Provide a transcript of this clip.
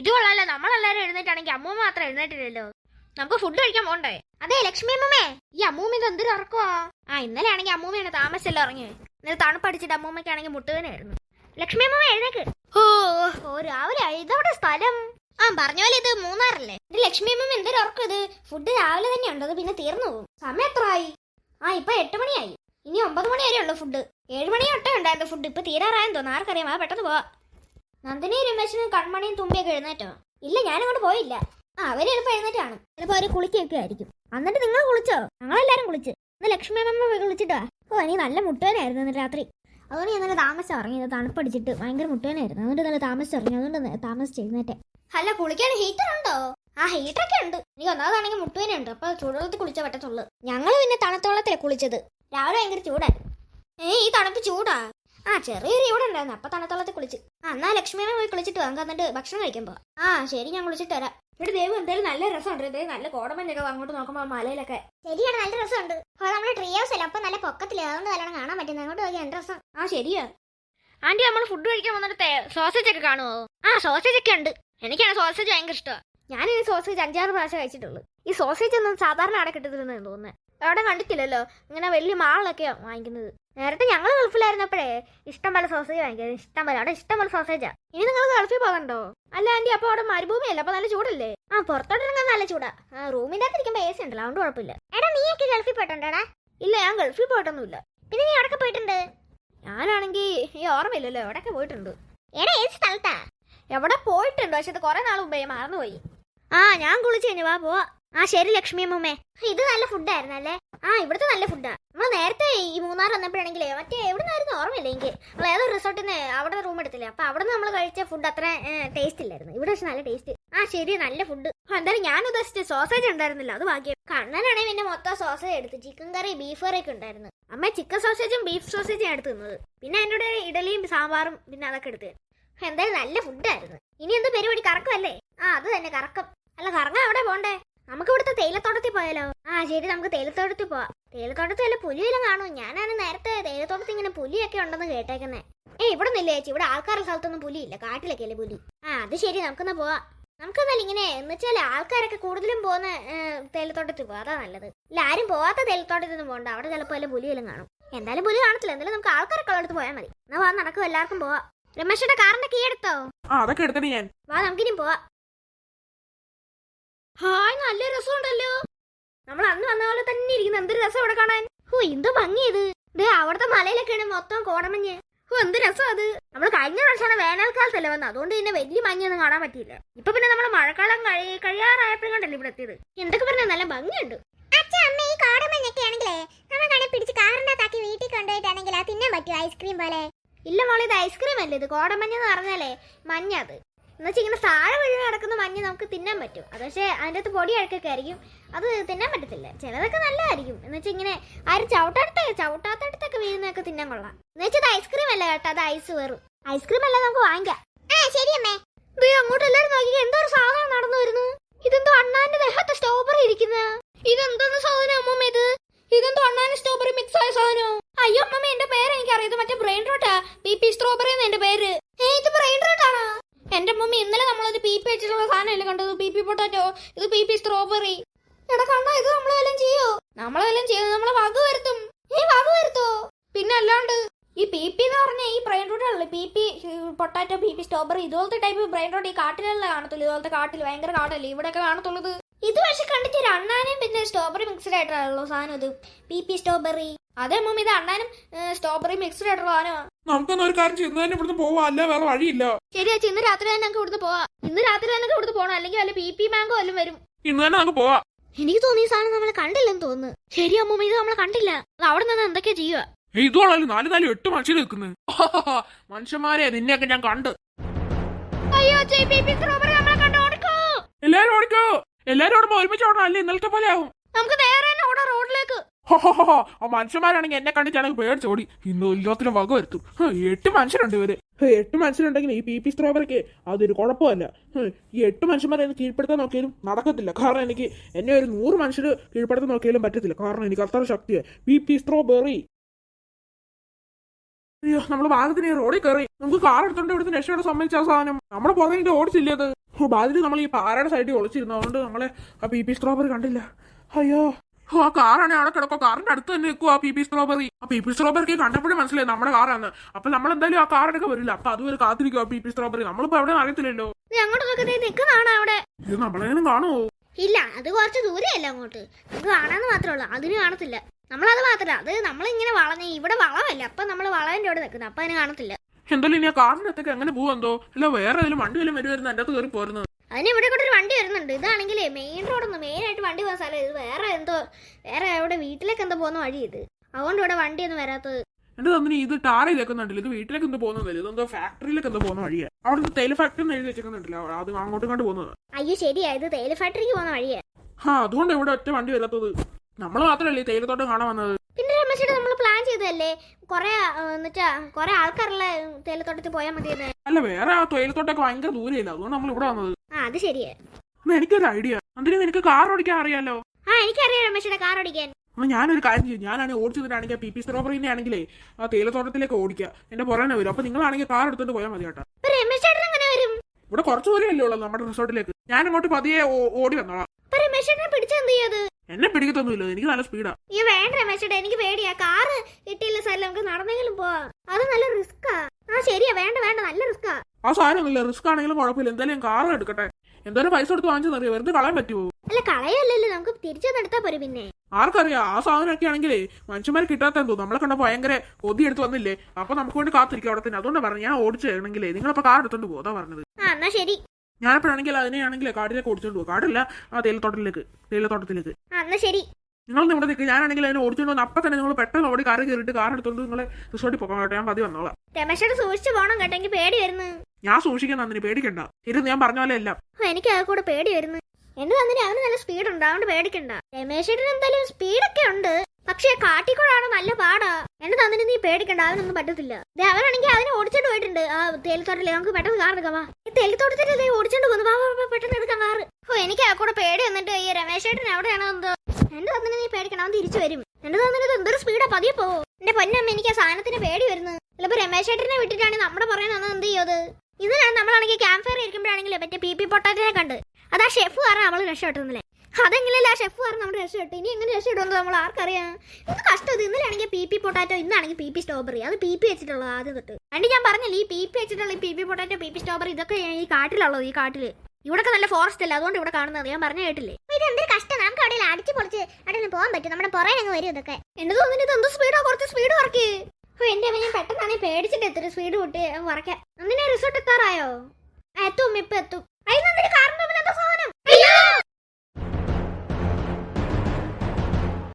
ഇത് കൊള്ളാലോ. നമ്മളെല്ലാരും എഴുന്നേറ്റാണെങ്കിൽ അമ്മൂമ്മ മാത്രം എഴുന്നേറ്റില്ലല്ലോ. നമുക്ക് ഫുഡ് കഴിക്കാൻ പോണ്ടേ? അതെ ലക്ഷ്മി അമ്മൂമ്മേ. ഈ അമ്മൂമ്മ ഇത് എന്തൊരു ഉറക്കുവാ? ആ ഇന്നലെ ആണെങ്കിൽ അമ്മൂമ്മയാണ് താമസിച്ചല്ലോ ഇറങ്ങി ഇന്നലെ തണുപ്പടിച്ചിട്ട് അമ്മൂമ്മയ്ക്കാണെങ്കിൽ മുട്ടുവേനായിരുന്നു ലക്ഷ്മി അമ്മൂമ്മ എഴുന്നേക്ക്. ഓ ഓ രാവിലെ ഇതവിടെ സ്ഥലം. ആ പറഞ്ഞ പോലെ ഇത് മൂന്നാറല്ലേ? ഇത് ലക്ഷ്മി അമ്മൂമ്മ എന്തൊരു ഉറക്കം ഇത്. ഫുഡ് രാവിലെ തന്നെ ഉണ്ടത് പിന്നെ തീർന്നു പോകും. സമയം എത്രയായി? ആ ഇപ്പൊ എട്ട് മണിയായി. ഇനി ഒമ്പത് മണി വരെ ഉള്ളു ഫുഡ് ഏഴ് മണി ഒട്ടേ ഉണ്ടായിരുന്നു ഫുഡ് ഇപ്പൊ തീരാറായെന്ന് തോന്നുന്നു. ആർക്കറിയാം. ആ പെട്ടെന്ന് പോവാ. നന്ദിനി രമേശനും കൺമണിയും തുമ്പിയൊക്കെ എഴുന്നേറ്റോ? ഇല്ല ഞാനങ്ങോട്ട് പോയില്ല. ആ അവർ ചിലപ്പോ എഴുന്നേറ്റാണ്. ചിലപ്പോ അവർ കുളിക്കൊക്കെ ആയിരിക്കും. എന്നിട്ട് നിങ്ങൾ കുളിച്ചോ? ഞങ്ങളെല്ലാരും കുളിച്ച്. ഇന്ന് ലക്ഷ്മി അമ്മ പോയി കുളിച്ചിട്ടാ? ഓ എനിക്ക് നല്ല മുട്ടേനായിരുന്നു ഇന്ന് രാത്രി. അതുകൊണ്ട് ഞാൻ നല്ല താമസം ഇറങ്ങിയത് തണുപ്പടിച്ചിട്ട് ഭയങ്കര മുട്ടേനായിരുന്നു അതുകൊണ്ട് നല്ല താമസം ഇറങ്ങി. അതുകൊണ്ട് നേ- താമസിച്ച് എഴുന്നേറ്റെ. അല്ല കുളിക്കാൻ ഹീറ്റർ ഉണ്ടോ? ആ ഹീറ്റർ ഒക്കെ ഉണ്ട്. എനിക്ക് ഒന്നാമതാണെങ്കിൽ മുട്ടുവേനുണ്ട് അപ്പൊ ചൂടുവെള്ളത്തിൽ കുളിച്ചേ പറ്റത്തുള്ളൂ. ഞങ്ങൾ പിന്നെ തണുത്തോളത്തിലെ കുളിച്ചത്. രാവിലെ ഭയങ്കര ചൂടായി ഏ ഈ തണുപ്പ് ചൂടാ. ആ ചെറിയൊരു ഇവിടെ ഉണ്ടായിരുന്നു. അപ്പൊ തണുത്തോളത്തിൽ കുളിച്ച്. ആ എന്നാ ലക്ഷ്മിയെ പോയി കുളിച്ചിട്ട് വാങ്ങാൻ തന്നിട്ട് ഭക്ഷണം കഴിക്കാൻ പോവാം. ആ ശരി ഞാൻ കുളിച്ചിട്ട് വരാം. ഇവിടെ ദൈവം എന്തായാലും നല്ല രസമുണ്ട്. ഇതേ നല്ല കോടമഞ്ഞൊക്കെ അങ്ങോട്ട് നോക്കുമ്പോൾ മലയിലൊക്കെ. ശരിയാണ് നല്ല രസമുണ്ട്. നമ്മുടെ ട്രീ ഹൗസ് അല്ല? അപ്പൊ നല്ല പൊക്കത്തിൽ അതുകൊണ്ട് നല്ലോണം കാണാൻ പറ്റുന്നത് അങ്ങോട്ട് പോയി എന്ത് രസം. ആ ശരിയാ. ആന്റി നമ്മൾ ഫുഡ് കഴിക്കാൻ വന്നിട്ട് സോസേജ് ഒക്കെ കാണുമോ ആ സോസേജ് ഒക്കെ ഉണ്ട്. എനിക്കാണ് സോസേജ് ഭയങ്കര ഇഷ്ടമാണ് ഞാൻ ഈ സോസേജ് അഞ്ചാറ് പ്രാവശ്യം കഴിച്ചിട്ടുള്ളൂ. ഈ സോസേജ് ഒന്നും സാധാരണ അവിടെ കിട്ടത്തില്ലെന്ന് തോന്നുന്നത് അവിടെ കണ്ടിട്ടില്ലല്ലോ. ഇങ്ങനെ വലിയ മാളൊക്കെയാണ് വാങ്ങിക്കുന്നത്. നേരത്തെ ഞങ്ങൾ ഗൾഫിലായിരുന്നപ്പോഴേ ഇഷ്ടം പോലെ സോസേജ് വാങ്ങിക്കുന്നത് ഇഷ്ടം പോലെ അവിടെ ഇഷ്ടം പോലെ സോസേജാ. ഇനി നിങ്ങൾ ഗൾഫിൽ പോകണ്ടോ? അല്ല ആന്റി അപ്പൊ അവിടെ മരുഭൂമിയല്ല അപ്പൊ നല്ല ചൂടല്ലേ? ആ പുറത്തോട്ട് ഇറങ്ങാൻ നല്ല ചൂടാ. ആ റൂമിന്റെ അകത്ത് ഇരിക്കുമ്പോ എ സി ഉണ്ടല്ലോ അതുകൊണ്ട് കുഴപ്പമില്ല. എടാ നീയൊക്കെ ഗൾഫിൽ പോയിട്ടുണ്ടോടാ? ഇല്ല ഞാൻ ഗൾഫിൽ പോയിട്ടൊന്നുമില്ല. പിന്നെ നീ അവിടെ പോയിട്ടുണ്ട്? ഞാനാണെങ്കിൽ ഈ ഓർമ്മയില്ലല്ലോ എവിടെയൊക്കെ പോയിട്ടുണ്ട്? എടാ ഏത് സ്ഥലത്താ? എവിടെ പോയിട്ടുണ്ട് പക്ഷെ ഇത് കുറെ നാൾ മുമ്പേ മറന്നുപോയി. ആ ഞാൻ കുളിച്ചു കഴിഞ്ഞു വാ പോവാ. ആ ശരി ലക്ഷ്മി അമ്മൂമ്മേ. ഇത് നല്ല ഫുഡായിരുന്നല്ലേ ആ ഇവിടുത്തെ നല്ല ഫുഡാ നമ്മൾ നേരത്തെ ഈ മൂന്നാർ വന്നപ്പോഴാണെങ്കിലേ മറ്റേ എവിടെ നിന്നായിരുന്നു ഓർമ്മയില്ല എനിക്ക്. നമ്മൾ ഏതോ റിസോർട്ടിൽ നിന്ന് അവിടെ റൂം എടുത്തില്ലേ അപ്പൊ അവിടെ നമ്മൾ കഴിച്ച ഫുഡ് അത്ര ടേസ്റ്റ് ഇല്ലായിരുന്നു. ഇവിടെ പക്ഷെ നല്ല ടേസ്റ്റ് ആ ശരി നല്ല ഫുഡ് എന്തായാലും ഞാൻ ഉദ്ദേശിച്ച സോസേജ് ഉണ്ടായിരുന്നില്ല അത് ഭാഗ്യം. കണ്ണനാണെങ്കിൽ പിന്നെ മൊത്തം സോസേജ് എടുത്ത് ചിക്കൻ കറി ബീഫ് കറി ഒക്കെ ഉണ്ടായിരുന്നു. അമ്മ ചിക്കൻ സോസേജും ബീഫ് സോസേജും എടുത്ത് തിന്നത്. പിന്നെ എന്റെ കൂടെ ഇഡലിയും സാമ്പാറും പിന്നെ അതൊക്കെ എടുത്ത് എന്തായാലും നല്ല ഫുഡായിരുന്നു ഇനി എന്ത് പരിപാടി കറക്കമല്ലേ ആ അത് തന്നെ കറക്കം. അല്ല കറങ്ങാൻ എവിടെ പോണ്ടേ? നമുക്ക് ഇവിടുത്തെ തേയിലത്തോട്ടത്തിൽ പോയാലോ? ആ ശരി നമുക്ക് തേയിലത്തോട്ടത്തിൽ പോവാം. തേയിലത്തോട്ടത്തിൽ വല്ല പുലിയെല്ലാം കാണും ഞാനാണ് നേരത്തെ തേയിലത്തോട്ടത്തിൽ ഇങ്ങനെ പുലിയൊക്കെ ഉണ്ടെന്ന് കേട്ടേക്കുന്നേ. ഏ ഇവിടെ നിന്നില്ല ചേച്ചി? ഇവിടെ ആൾക്കാരുടെ സ്ഥലത്തൊന്നും പുലിയില്ല. കാട്ടിലൊക്കെ അല്ലേ പുലി? ആ അത് ശരി. നമുക്കെന്നാ പോവാം. നമുക്കെന്നാൽ ഇങ്ങനെ എന്ന് വെച്ചാൽ ആൾക്കാരൊക്കെ കൂടുതലും പോകുന്ന തേയിലത്തോട്ടത്തിൽ പോവാം. അതാ നല്ലത്. ഇല്ല ആരും പോവാത്ത തേയിലത്തോട്ടത്തിൽ ഒന്നും പോകണ്ട അവിടെ ചിലപ്പോൾ വല്ല പുലിയെല്ലാം കാണും. എന്തായാലും പുലി കാണത്തില്ല. എന്തായാലും നമുക്ക് ആൾക്കാരൊക്കെ ഉള്ളടത്ത് പോയാൽ മതി. എന്നാ വാ നടക്കും എല്ലാവർക്കും പോവാം. രമേശയുടെ കാറിന്റെ കീ എടുത്തോ? അതൊക്കെ എടുത്തിട്ട് ഞാൻ. വാ നമുക്കിനി പോവാ. ഹായ് നല്ല രസമുണ്ടല്ലോ. നമ്മൾ അന്ന് വന്ന പോലെ തന്നെ ഇരിക്കുന്നു. എന്തൊരു രസം അവിടെ കാണാൻ. ഹോ എന്ത് ഭംഗിയത്. ദേ അവിടുത്തെ മലയിലൊക്കെയാണ് മൊത്തം കോടമഞ്ഞ്. ഹോ എന്ത് രസം അത്. നമ്മൾ കഴിഞ്ഞ പ്രാവശ്യമാണ് വേനൽക്കാലത്തല്ലേ വന്നത്. അതുകൊണ്ട് പിന്നെ വലിയ മഞ്ഞൊന്നും കാണാൻ പറ്റിയില്ല. ഇപ്പൊ പിന്നെ നമ്മൾ മഴക്കാലം കഴി കഴിയാറായപ്പോഴും കണ്ടല്ലേ ഇവിടെ എത്തിയത് എന്തൊക്കെ പറഞ്ഞാൽ നല്ല ഭംഗിയുണ്ട്. ഇല്ല മോളെ ഇത് ഐസ്ക്രീം അല്ലേ ഇത്? കോടമഞ്ഞ് എന്ന് പറഞ്ഞാലേ മഞ്ഞ അത് എന്നുവെച്ചാൽ ഇങ്ങനെ താഴെ വീഴ് കിടക്കുന്ന മഞ്ഞ് നമുക്ക് തിന്നാൻ പറ്റും. അത് പക്ഷേ അതിന്റെ അകത്ത് പൊടി അഴക്കൊക്കെ ആയിരിക്കും. അത് തിന്നാൻ പറ്റത്തില്ല. ചിലതൊക്കെ നല്ലതായിരിക്കും. എന്ന് വെച്ചാൽ ഇങ്ങനെ ആരും ചവിട്ടടുത്തൊക്കെ ചവിട്ടാത്തടുത്തൊക്കെ വീഴുന്നതൊക്കെ തിന്നാൻ കൊള്ളാം. എന്ന് വെച്ചാൽ ഐസ്ക്രീം അല്ല കേട്ടോ. അത് ഐസ് വെറും. ഐസ്ക്രീം അല്ല നമുക്ക് വാങ്ങിക്കാം. ആ ശരി അമ്മേ. അങ്ങോട്ട് എല്ലാവരും നോക്കി എന്തോ ഒരു സാധനം നടന്നു വരുന്നു. ഇതെന്തോ അണ്ണാന്റെ ദേഹത്തെ സ്ട്രോബറി ഇരിക്കുന്ന. ഇതെന്തോന്ന് സാധനം അമ്മമ്മ ഇത്? ഇതെന്തോ അണ്ണാന്റെ സ്ട്രോബറി മിക്സ് ആയ സാധനോ? അയ്യോ അമ്മമ്മ എന്റെ പേര് എനിക്കറിയാം ഇത് മറ്റേ brain rota. B P strawberry എന്റെ പേര്. ഇത് ബ്രെയിൻ റോട്ടാണോ? എന്റെ മമ്മി ഇന്നലെ നമ്മളൊരു പി പി വെച്ചിട്ടുള്ള സാധനമല്ലേ കണ്ടത്? P P potato? ഇത് പി പി സ്ട്രോബെറി എടാ കണ്ടോ ഇത് നമ്മളെല്ലാം ചെയ്യോ? നമ്മളെല്ലാം ചെയ്യോ നമ്മളെ വക വരുത്തും. ഈ വക വരുത്തോ? പിന്നെ അല്ലാണ്ട് ഈ പി പി എന്ന് പറഞ്ഞ ഈ ബ്രെയിൻ റോഡ് ആണല്ലോ. P P potato P P strawberry ഇതുപോലത്തെ ടൈപ്പ് ബ്രെയിൻ റോഡ് ഈ കാട്ടിലല്ല കാണത്തുള്ളൂ. ഇതുപോലത്തെ കാട്ടിൽ ഭയങ്കര കാടല്ലേ ഇവിടെയൊക്കെ കാണത്തുള്ളത്. ഇത് പക്ഷെ കണ്ടിട്ട് ഒരു അണ്ണാനും പിന്നെ സ്ട്രോബെറി മിക്സ്ഡ് ആയിട്ടുള്ള സാധനം ഇത്. പി പി സ്ട്രോബെറി അതെ മമ്മി ഇത് അണ്ണാനും സ്ട്രോബെറി മിക്സ്ഡ് ആയിട്ടുള്ള സാധനമാണ് നമുക്കൊന്നും ഒരു കാര്യം തന്നെ ഇവിടുന്ന് പോവാ അല്ല വേറെ വഴിയില്ല. ശരി ചേച്ചി ഇന്ന് രാത്രി തന്നെ ഞങ്ങൾക്ക് ഇവിടുന്ന് പോവാ. ഇന്ന് രാത്രി തന്നെ ഇവിടുന്ന് പോകണം അല്ലെങ്കിൽ വല്ല പി പി മാങ്കോ വല്ലതും വരും. ഇന്ന് തന്നെ നമുക്ക് പോവാ. എനിക്ക് തോന്നി ഈ സാധനം നമ്മളെ കണ്ടില്ലെന്ന് തോന്നുന്നു. ശരി അമ്മ ഇത് നമ്മളെ കണ്ടില്ല. അത് അവിടെ നിന്ന് എന്തൊക്കെയാ ചെയ്യുക? ഇതുകൊള്ളാലും നാല് നാല് എട്ട് മനുഷ്യർ നിൽക്കുന്നത് മനുഷ്യന്മാരെ നിന്നെയൊക്കെ ഞാൻ കണ്ട്. അയ്യോ എല്ലാരും ഓടിക്കോ. എല്ലാരും ഓടുമ്പോ ഒരുമിച്ച് ഓടണം അല്ലേ? ഇന്നലത്തെ പോലെ ആവും. നമുക്ക് നേരെ തന്നെ ഓടാം റോഡിലേക്ക്. മനുഷ്യന്മാരാണെങ്കിൽ എന്നെ കണ്ടിട്ടാണെങ്കിൽ പേടിച്ചോടി ഇന്ന് എല്ലാത്തിനും വക വരുത്തും. എട്ട് മനുഷ്യരുണ്ട് ഇവർ. എട്ട് മനുഷ്യരുണ്ടെങ്കിൽ ഈ പി പി സ്ട്രോബറിക്ക് അതൊരു കുഴപ്പമല്ല. എട്ട് മനുഷ്യന്മാരെ എനിക്ക് കീഴ്പ്പെടുത്താൻ നോക്കിയാലും നടക്കത്തില്ല. കാരണം എനിക്ക് എന്നെ ഒരു നൂറ് മനുഷ്യർ കീഴ്പ്പെടുത്താൻ നോക്കിയാലും പറ്റത്തില്ല. കാരണം എനിക്ക് അത്ര ശക്തിയാണ് പി പി സ്ട്രോബെറി. അയ്യോ നമ്മൾ ഭാഗത്തിന് റോഡിൽ കയറി. നമുക്ക് കാർ എടുത്തോണ്ട് ഇവിടുന്ന് രക്ഷയുടെ ആ സാധനം. നമ്മുടെ പുറകിട്ട് ഓടിച്ചില്ലേ അത്? ബാധിച്ച് നമ്മൾ ഈ പാറയുടെ സൈഡിൽ ഒളിച്ചിരുന്നു അതുകൊണ്ട് നമ്മളെ ആ പി പി സ്ട്രോബറി കണ്ടില്ല. അയ്യോ. ആ കാറാണ് അവിടെ കിടക്കോ കാറിന്റെ അടുത്ത് തന്നെ നിൽക്കുക ആ പി പി സ്ട്രോബറി. ആ പി പി സ്ട്രോബറിക്ക് കണ്ടപ്പോഴും മനസ്സിലായി നമ്മുടെ കാറാണ്. അപ്പൊ നമ്മൾ എന്തായാലും ആ കാറിനൊക്കെ വരില്ല. അപ്പൊ അതുവരെ കാത്തിരിക്കുക ആ പി പി സ്ട്രോബറി. നമ്മളിപ്പോ അവിടെ അറിയത്തില്ലല്ലോ. നോക്കി നിൽക്കുന്നതാണ് അവിടെ. ഇത് നമ്മളെങ്ങനെ കാണുമോ ഇല്ല അത് കുറച്ച് ദൂരെയല്ല അങ്ങോട്ട്. നമുക്ക് കാണാന്ന് മാത്രമേ ഉള്ളൂ. അതിന് കാണത്തില്ല. നമ്മളത് മാത്രമല്ല. അത് നമ്മളിങ്ങനെ വളഞ്ഞ ഇവിടെ വളവല്ല. അപ്പൊ നമ്മൾ വളവിന്റെ അവിടെ നിൽക്കുന്നത് അപ്പൊ അതിന് കാണത്തില്ല. എന്തായാലും ഇനി ആ കാറിനകത്തൊക്കെ എങ്ങനെ പോവെന്തോ അല്ല വേറെ ഏതെങ്കിലും വണ്ടി വല്ലതും വരുമായിരുന്നു എന്റെ അകത്ത് കയറി പോരുന്നത്. അതിന് ഇവിടെ കൂടെ ഒരു വണ്ടി വരുന്നുണ്ട്. ഇതാണെങ്കിലേ മെയിൻ റോഡൊന്നും മെയിനായിട്ട് വണ്ടി പോകുന്ന സ്ഥലം. ഇത് വേറെ എന്തോ വേറെ അവിടെ വീട്ടിലേക്ക് എന്തോ പോകുന്ന വഴി ഇത്. അതുകൊണ്ട് ഇവിടെ വണ്ടിയൊന്നും വരാത്തത്. എന്റെ തന്നെ ഇത് ടാറയിലേക്ക് ഇത് വീട്ടിലേക്ക് എന്തോ പോകുന്നില്ല ഇതെന്തോ ഫാക്ടറിയിലേക്ക് എന്തോ പോകുന്ന വഴിയാ. അവിടെ തേയില ഫാക്ടറി എഴുതി വെച്ചിട്ടുണ്ടല്ലോ അത് അങ്ങോട്ടും ഇങ്ങോട്ട് പോകുന്നത്. അയ്യോ ശരിയാ. ഇത് തേയില ഫാക്ടറിക്ക് പോകുന്ന വഴിയാ. ആ അതുകൊണ്ട് ഇവിടെ ഒറ്റ വണ്ടി വരാത്തത്. നമ്മൾ മാത്രമല്ലേ തേയിലത്തോട്ടം കാണാൻ വന്നത്? പിന്നെ രമേശേട്ടാ നമ്മൾ പ്ലാൻ ചെയ്തതല്ലേ? കൊറേ എന്നുവെച്ചാ കൊറേ ആൾക്കാരുള്ള തേയിലത്തോട്ടത്തിൽ പോയാൽ മതിയെന്ന്. അല്ല വേറെ ആ തേയിലത്തോട്ടൊക്കെ ഭയങ്കര ദൂരെയില്ല? അതുകൊണ്ട് നമ്മൾ ഇവിടെ വന്നത്. ആ അത് ശരിയാ. എന്നാ എനിക്കൊരു ഐഡിയ അതിന് നിനക്ക് കാർ ഓടിക്കാൻ അറിയാലോ? ആ എനിക്കറിയാം രമേശേട്ടാ കാർ ഓടിക്കാൻ. എന്നാ ഞാനൊരു കാര്യം ചെയ്യും. ഞാനാണെങ്കിൽ ഓടിച്ചതിനാണെങ്കിൽ പി പി സ്ട്രോബറിനെ ആണെങ്കിലേ ആ തേയിലത്തോട്ടത്തിലേക്ക് ഓടിക്കുക. എന്റെ പുറകെ വരും. അപ്പൊ നിങ്ങളാണെങ്കിൽ കാർ എടുത്തോണ്ട് പോയാൽ മതി കേട്ടോ. അപ്പൊ രമേശേട്ടൻ എങ്ങനെ വരും? ഇവിടെ കുറച്ച് ദൂരമല്ലേ ഉള്ളൂ നമ്മുടെ റിസോർട്ടിലേക്ക്. ഞാൻ അങ്ങോട്ട് പതിയെ ഓ- ഓടി വന്നോളാം. അപ്പൊ രമേശേട്ടനെ പിടിച്ചെന്ത് ചെയ്യത് എന്നെ പിടിക്കത്തൊന്നുമില്ല. എനിക്ക് നല്ല സ്പീഡാ ഈ വേണ്ട രമേശേട്ടാ എനിക്ക് പേടിയാ. കാറ് കിട്ടിയില്ല സ്ഥലം നമുക്ക് നടന്നെങ്കിലും പോവാ. അത് നല്ല റിസ്ക്കാ ആ. ശരിയാ. വേണ്ട വേണ്ട നല്ല റിസ്ക്കാ ആ സാരമില്ല റിസ്ക് ആണെങ്കിലും കുഴപ്പമില്ല. എന്തായാലും ഞാൻ കാർ എടുക്കട്ടെ. എന്തായാലും പൈസ കൊടുത്ത് വാങ്ങിച്ചെന്നറിയോ വെറുതെ കളയാൻ പറ്റുമോ അല്ല കളയല്ലല്ലോ. നമുക്ക് തിരിച്ചു നടത്താ പോരെ പിന്നെ. ആർക്കറിയാം? ആ സാധനമൊക്കെ ആണെങ്കിലേ മനുഷ്യന്മാർ കിട്ടാത്ത എന്തോ. നമ്മളെ കണ്ട ഭയങ്കര കൊതി എടുത്ത് വന്നില്ലേ? അപ്പൊ നമുക്ക് വേണ്ടി കാത്തിരിക്കും അവിടെ തന്നെ. അതുകൊണ്ട് പറഞ്ഞു ഞാൻ ഓടിച്ചു നിങ്ങൾ നിങ്ങളപ്പോ കാർ എടുത്തോണ്ട് പോകും അതാ പറഞ്ഞത്. ആ എന്നാ ശരി. ഞാനിപ്പോഴാണെങ്കിൽ അതിനെയാണെങ്കിൽ കാടിലേക്ക് ഓടിച്ചോണ്ട് പോകും കാടില്ല ആ തേയിലത്തോട്ടത്തിലേക്ക്. തേയിലത്തോട്ടത്തിലേക്ക്. ആ എന്നാ ശരി. നിങ്ങൾ ഇവിടെ നിൽക്കുക ഞാനാണെങ്കിൽ അതിനെ ഓടിച്ചോണ്ട് വന്ന് അപ്പം തന്നെ നിങ്ങൾ പെട്ടെന്ന് ഓടി കാറി കയറിയിട്ട് കാർ എടുത്തോണ്ട് നിങ്ങളെ റിസോർട്ടിൽ പോകാൻ കേട്ടോ ഞാൻ പതി വന്നോളാം. രമേശേട്ടൻ സൂക്ഷിച്ചു പോണം കേട്ടോ. എനിക്ക് പേടി വരുന്നു. ഞാൻ സൂക്ഷിക്കാൻ നന്ദിനി പേടിക്കണ്ട. ഇരുന്ന് ഞാൻ പറഞ്ഞ പോലെ എല്ലാം. എനിക്ക് അത് കൂടെ പേടി വരുന്നു. എന്റെ തന്നെ അവന് നല്ല സ്പീഡ് ഉണ്ട്. അതുകൊണ്ട് പേടിക്കണ്ട. രമേശേട്ടന് എന്തായാലും സ്പീഡൊക്കെ ഉണ്ട്. പക്ഷേ കാട്ടിക്കൂടാണ് നല്ല പാടാ. എന്നെ തന്നിന് നീ പേടിക്കണ്ട. അവനൊന്നും പറ്റത്തില്ല. അവനാണെങ്കിൽ അതിനെ ഓടിച്ചോണ്ട് പോയിട്ടുണ്ട്. ആ തേലത്തോട്ടല്ലേ നമുക്ക് പെട്ടെന്ന് കാർ എടുക്കാം. വാ. ഈ തേലിത്തോട്ടത്തിൽ ദേ ഓടിച്ചോണ്ട് പോകുന്നു വാ, പെട്ടെന്ന് എടുക്കാം കാർ ഓ എനിക്ക് ആ കൂടെ പേടി വന്നിട്ട് ഈ രമേശേട്ടൻ എവിടെയാണോ എന്തോ? എന്റെ തന്നെ നീ പേടിക്കണം അവൻ തിരിച്ചു വരും. എന്റെ തന്നെ എന്തൊരു സ്പീഡാ പതിയെ പോവോ? എന്റെ പൊന്നമ്മ എനിക്ക് ആ സാധനത്തിന് പേടി വരുന്നു. ചിലപ്പോ രമേശേട്ടനെ വിട്ടിട്ടാണ് നമ്മുടെ പറയാൻ വന്നത് എന്ത് ചെയ്യത്? ഇതിനാണ് നമ്മളാണെങ്കിൽ ക്യാമ്പ് ഫയർ ഇരിക്കുമ്പോഴാണെങ്കിൽ മറ്റേ പി പി പൊട്ടാറ്റിനെ കണ്ട്. അതാ ഷെഫ് കാരണം നമ്മൾ രക്ഷപ്പെട്ടുന്നില്ലേ അതെങ്ങനെയല്ല ഷെഫ് കാരണം നമ്മൾ രക്ഷപ്പെട്ടു ഇനി എങ്ങനെ രക്ഷപ്പെടുമെന്ന് നമ്മൾ ആർക്കറിയാം? ഇത് കഷ്ടം ഇത് ഇന്നലാണെങ്കിൽ പി പി പൊട്ടാറ്റോ ഇന്നാണെങ്കിൽ പി പി സ്ട്രോബറി അത് പി പി വെച്ചിട്ടുള്ളത് ആദ്യം തൊട്ട്. അണ്ട് ഞാൻ പറഞ്ഞില്ല ഈ പി പി വെച്ചിട്ടുള്ള ഈ P P potato P P strawberry ഇതൊക്കെ ഈ കാട്ടിലുള്ളത് ഈ കാട്ടിൽ. ഇവിടൊക്കെ നല്ല ഫോറസ്റ്റ് അല്ല? അതുകൊണ്ട് ഇവിടെ കാണുന്നത്. ഞാൻ പറഞ്ഞു കേട്ടില്ലേ? ഇത് എന്തൊരു കഷ്ടം. നമുക്ക് അവിടെ അടിച്ചു പൊളിച്ച് അവിടെ പോകാൻ പറ്റും. നമ്മുടെ പുറകെ അങ്ങ് വരും ഇതൊക്കെ. എന്റെ തോന്നുന്നു ഇത് എന്ത് സ്പീഡാ കുറച്ച് സ്പീഡ് ഓ എന്റെ അമ്മ ഞാൻ പെട്ടെന്നാണെങ്കിൽ പേടിച്ചിട്ട് എത്ര സ്പീഡ് വിട്ട് കുറയ്ക്കാം അങ്ങനെ റിസോർട്ട് എത്താറായോ? എത്തും ഇപ്പൊ എത്തും.